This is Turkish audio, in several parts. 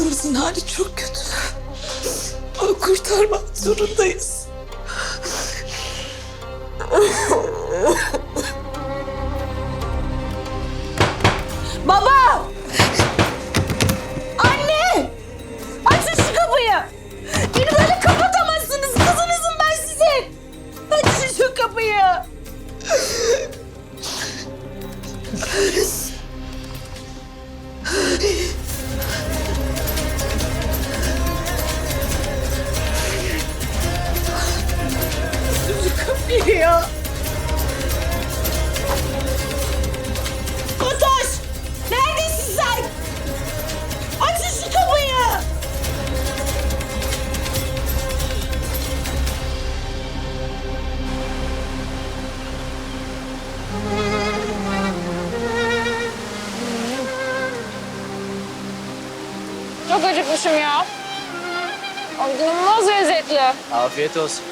Kızımızın hali çok kötü. Onu kurtarmak zorundayız. Baba! Anne! Açın şu kapıyı! Beni böyle kapatamazsınız. Kızınızım ben sizin. Açın şu kapıyı. Acıkmışım ya. İnanılmaz lezzetli. Afiyet olsun.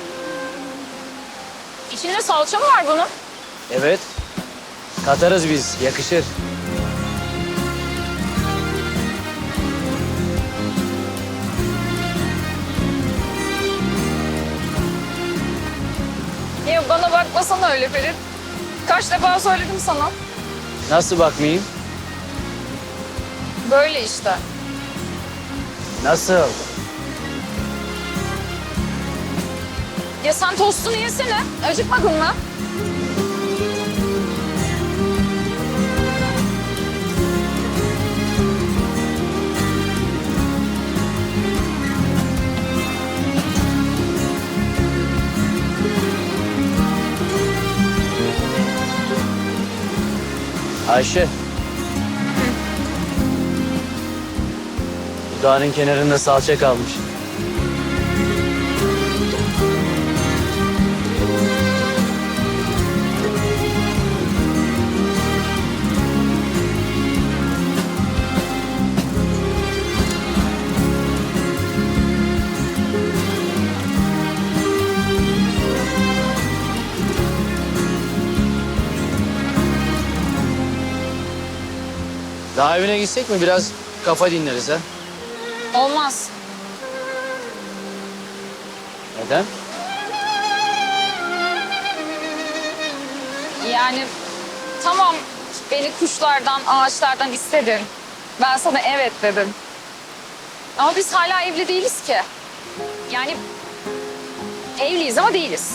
İçinde salça mı var bunun? Evet. Katarız biz. Yakışır. Ya bana bakmasana öyle Ferit. Kaç defa söyledim sana. Nasıl bakmayayım? Böyle işte. Nasıl? Ya sen tostunu yesene. Acıkmadın mı? Ayşe. Dudağının kenarında salça kalmış. Daha evine gitsek mi? Biraz kafa dinleriz ha. Olmaz. Neden? Yani tamam beni kuşlardan, ağaçlardan istedin. Ben sana evet dedim. Ama biz hala evli değiliz ki. Yani evliyiz ama değiliz.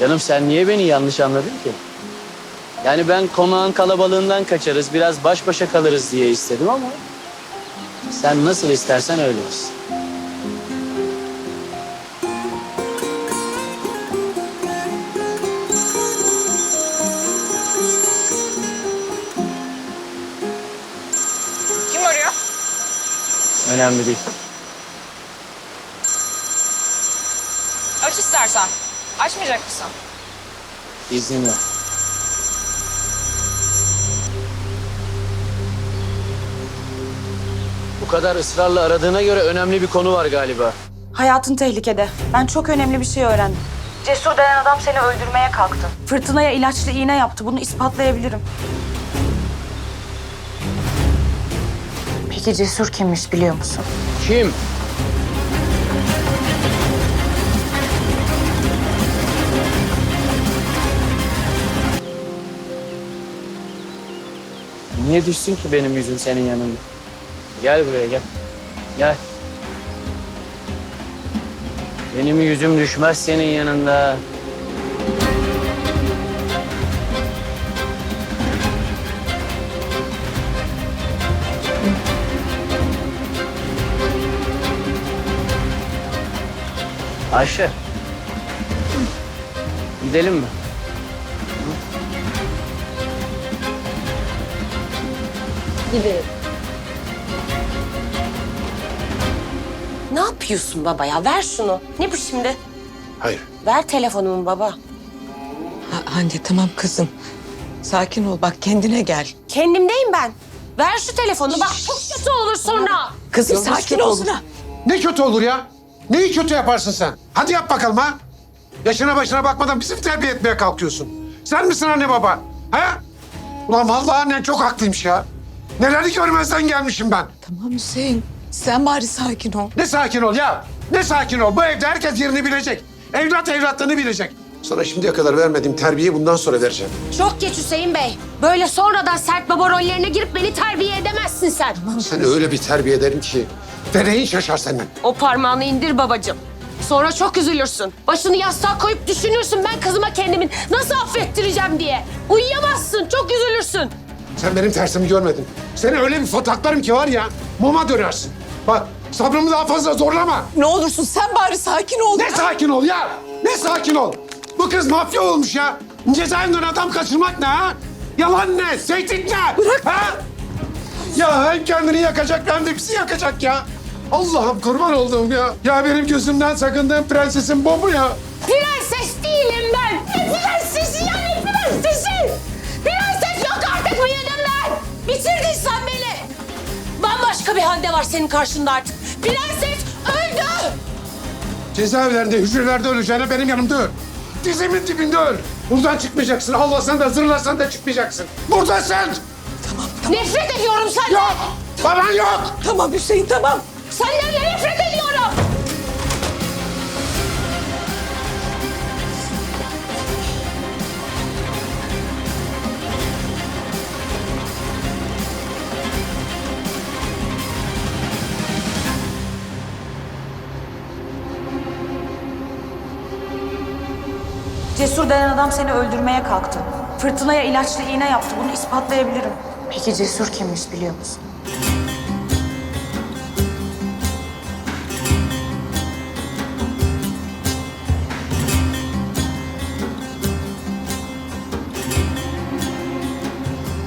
Canım sen niye beni yanlış anladın ki? Yani ben konağın kalabalığından kaçarız, biraz baş başa kalırız diye istedim ama... ...sen nasıl istersen öyle olsun. Kim arıyor? Önemli değil. Aç istersen. Açmayacak mısın? İzninle. Bu kadar ısrarla aradığına göre önemli bir konu var galiba. Hayatın tehlikede. Ben çok önemli bir şey öğrendim. Cesur denen adam seni öldürmeye kalktı. Fırtınaya ilaçlı iğne yaptı. Bunu ispatlayabilirim. Peki Cesur kimmiş biliyor musun? Kim? Niye düşsün ki benim yüzüm senin yanında? Gel buraya gel. Gel. Benim yüzüm düşmez senin yanında. Ayşe. Gidelim mi? Gidelim. Ne yapıyorsun baba ya? Ver şunu. Ne bu şimdi? Hayır. Ver telefonumu baba. Ha, Hande tamam kızım. Sakin ol bak kendine gel. Kendimdeyim ben. Ver şu telefonu. Bak çok kötü olur sonra. Kızım nasıl sakin olsun. olur? Ne kötü olur ya? Neyi kötü yaparsın sen? Hadi yap bakalım ha. Yaşına başına bakmadan bizi mi terbiye etmeye kalkıyorsun? Sen misin anne baba? Ha? Ulan vallahi annen çok haklıymış ya. Neleri görmezden gelmişim ben. Tamam Hüseyin. Sen bari sakin ol. Ne sakin ol ya. Ne sakin ol. Bu evde herkes yerini bilecek. Evlat evlatlığını bilecek. Sana şimdiye kadar vermediğim terbiyeyi bundan sonra vereceğim. Çok geç Hüseyin Bey. Böyle sonradan sert baba rollerine girip beni terbiye edemezsin sen. Seni öyle bir terbiye ederim ki feleğin şaşar senden. O parmağını indir babacığım. Sonra çok üzülürsün. Başını yastığa koyup düşünürsün ben kızıma kendimin nasıl affettireceğim diye. Uyuyamazsın, çok üzülürsün. Sen benim tersimi görmedin. Seni öyle bir fotaklarım ki var ya muma dönersin. Bak sabrımı daha fazla zorlama. Ne olursun sen bari sakin ol. Ne sakin ol ya? Ne sakin ol? Bu kız mafya olmuş ya. Cezaevinden adam kaçırmak ne ha? Yalan ne? Tehdit ne? Bırak. Ha? Ya hem kendini yakacak hem de bizi yakacak ya. Allah'ım kurban olduğum ya. Ya benim gözümden sakındığım prensesim bu mu ya? Prenses değilim ben. Ne prensesi ya ne prensesi? Prenses yok artık bu yanımdan. Bitirdin sen bir Hande var senin karşında artık. Prenses öldü. Cezaevlerinde, hücrelerde öleceğine benim yanımda öl. Dizimin dibinde öl. Buradan çıkmayacaksın. Ağlasan da zırlasan da çıkmayacaksın. Buradasın. Nefret ediyorum senden. Yok. Bana yok. Tamam Hüseyin tamam. Senden de nefret Cesur denen adam seni öldürmeye kalktı. Fırtınaya ilaçlı iğne yaptı. Bunu ispatlayabilirim. Peki Cesur kimmiş biliyor musun?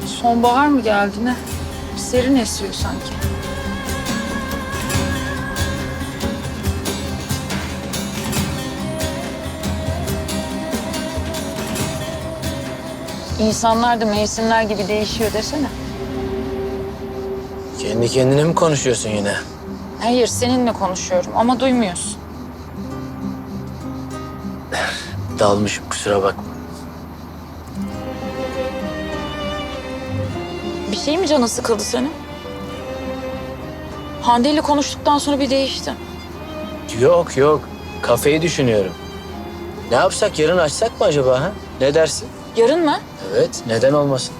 Sonbahar mı geldi ne? Serin esiyor sanki. İnsanlar da mevsimler gibi değişiyor desene. Kendi kendine mi konuşuyorsun yine? Hayır seninle konuşuyorum ama duymuyorsun. Dalmışım kusura bakma. Bir şey mi canı sıkıldı senin? Hande ile konuştuktan sonra bir değiştin. Yok yok. Kafeyi düşünüyorum. Ne yapsak yarın açsak mı acaba ha? Ne dersin? Yarın mı? Evet neden olmasın?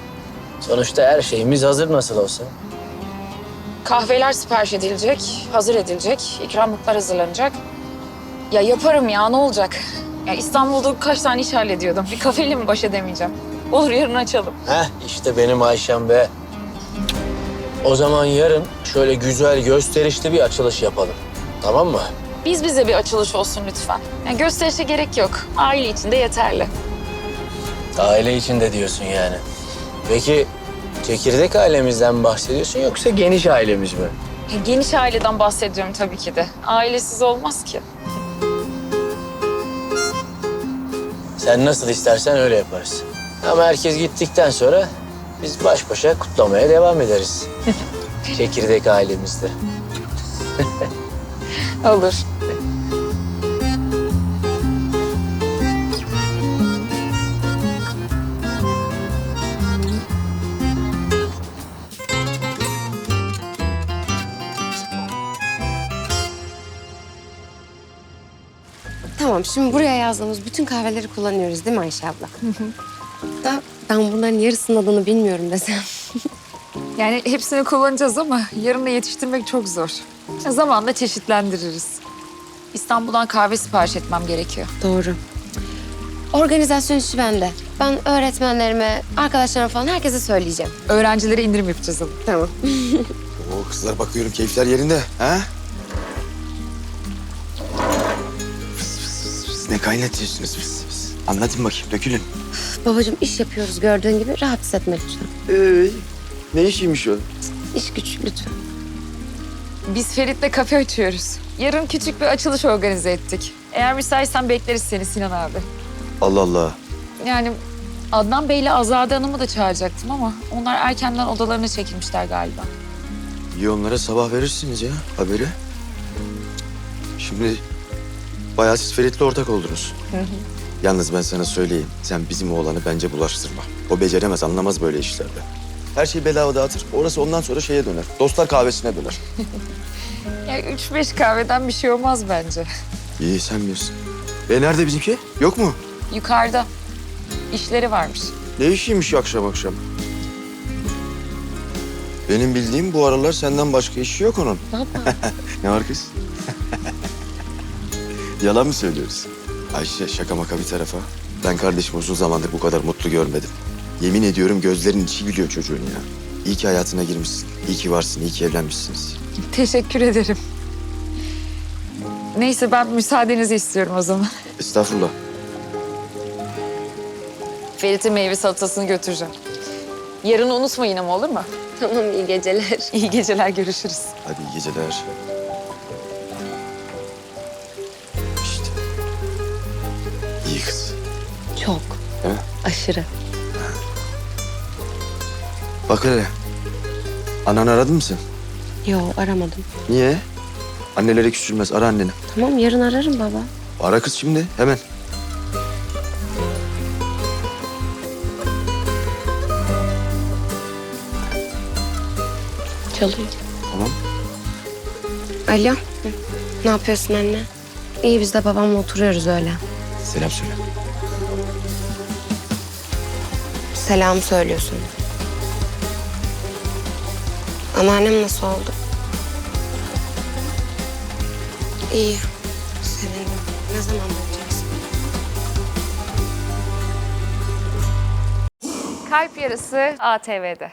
Sonuçta her şeyimiz hazır nasıl olsa. Kahveler sipariş edilecek, hazır edilecek, ikramlıklar hazırlanacak. Ya yaparım ya ne olacak? Ya İstanbul'da kaç tane iş hallediyordum. Bir kafeyle mi baş edemeyeceğim? Olur yarın açalım. Heh işte benim Ayşem be. O zaman yarın şöyle güzel gösterişli bir açılış yapalım. Tamam mı? Biz bize bir açılış olsun lütfen. Yani gösterişe gerek yok. Aile içinde yeterli. Aile içinde diyorsun yani. Peki çekirdek ailemizden mi bahsediyorsun yoksa geniş ailemiz mi? Ya Geniş aileden bahsediyorum tabii ki de. Ailesiz olmaz ki. Sen nasıl istersen öyle yaparız. Ama herkes gittikten sonra biz baş başa kutlamaya devam ederiz. Çekirdek ailemizde. Olur. Tamam şimdi buraya yazdığımız bütün kahveleri kullanıyoruz değil mi Ayşe abla? Da ben bunların yarısının adını bilmiyorum desem. Yani hepsini kullanacağız ama yarın da yetiştirmek çok zor. Zamanla çeşitlendiririz. İstanbul'dan kahve sipariş etmem gerekiyor. Doğru. Organizasyon işi bende. Ben öğretmenlerime, arkadaşlarıma falan herkese söyleyeceğim. Öğrencilere indirim yapacağız ama. Tamam. Oo kızlar bakıyorum keyifler yerinde. Ha? Kaynatıyorsunuz fıs fıs? Anlatın bakayım dökülün. Babacığım iş yapıyoruz gördüğün gibi rahat hissetme lütfen. Ee, ne işiymiş o? İş güç lütfen. Biz Ferit'le kafe açıyoruz. Yarın küçük bir açılış organize ettik. Eğer müsaitsen bekleriz seni Sinan abi. Allah Allah. Yani Adnan Bey'le Azade Hanım'ı da çağıracaktım ama onlar erkenden odalarına çekilmişler galiba. İyi onlara sabah verirsiniz ya haberi. Şimdi bayağı siz Ferit'le ortak oldunuz. Yalnız ben sana söyleyeyim. Sen bizim oğlanı bence bulaştırma. O beceremez, anlamaz böyle işlerde. Her şeyi bedava dağıtır. Orası ondan sonra şeye döner. Dostlar kahvesine döner. Ya üç beş kahveden bir şey olmaz bence. İyi sen bilirsin. E nerede bizimki? Yok mu? Yukarıda. işleri varmış. Ne işiymiş akşam akşam? Benim bildiğim bu aralar senden başka işi yok onun. ne var kız? Yalan mı söylüyoruz? Ayşe şaka maka bir tarafa. Ben kardeşimi uzun zamandır bu kadar mutlu görmedim. Yemin ediyorum gözlerin içi gülüyor çocuğun ya. İyi ki hayatına girmişsin. İyi ki varsın, iyi ki evlenmişsiniz. Teşekkür ederim. Neyse ben müsaadenizi istiyorum o zaman. Estağfurullah. Ferit'in meyve salatasını götüreceğim. Yarın unutmayın ama olur mu? Tamam iyi geceler. İyi geceler görüşürüz. Hadi iyi geceler. Çok. Değil mi? Aşırı. Bak hele. Ananı aradın mı sen? Yo aramadım. Niye? Annelere küçülmez. Ara anneni. Tamam yarın ararım baba. Ara kız şimdi. Hemen. Çalıyor. Tamam. Alo. Ne yapıyorsun anne? İyi biz de babamla oturuyoruz öyle. Selam söyle. Selam söylüyorsun. Anneannem nasıl oldu? İyi. Sevindim. Ne zaman bulacaksın? Kalp Yarısı ATV'de.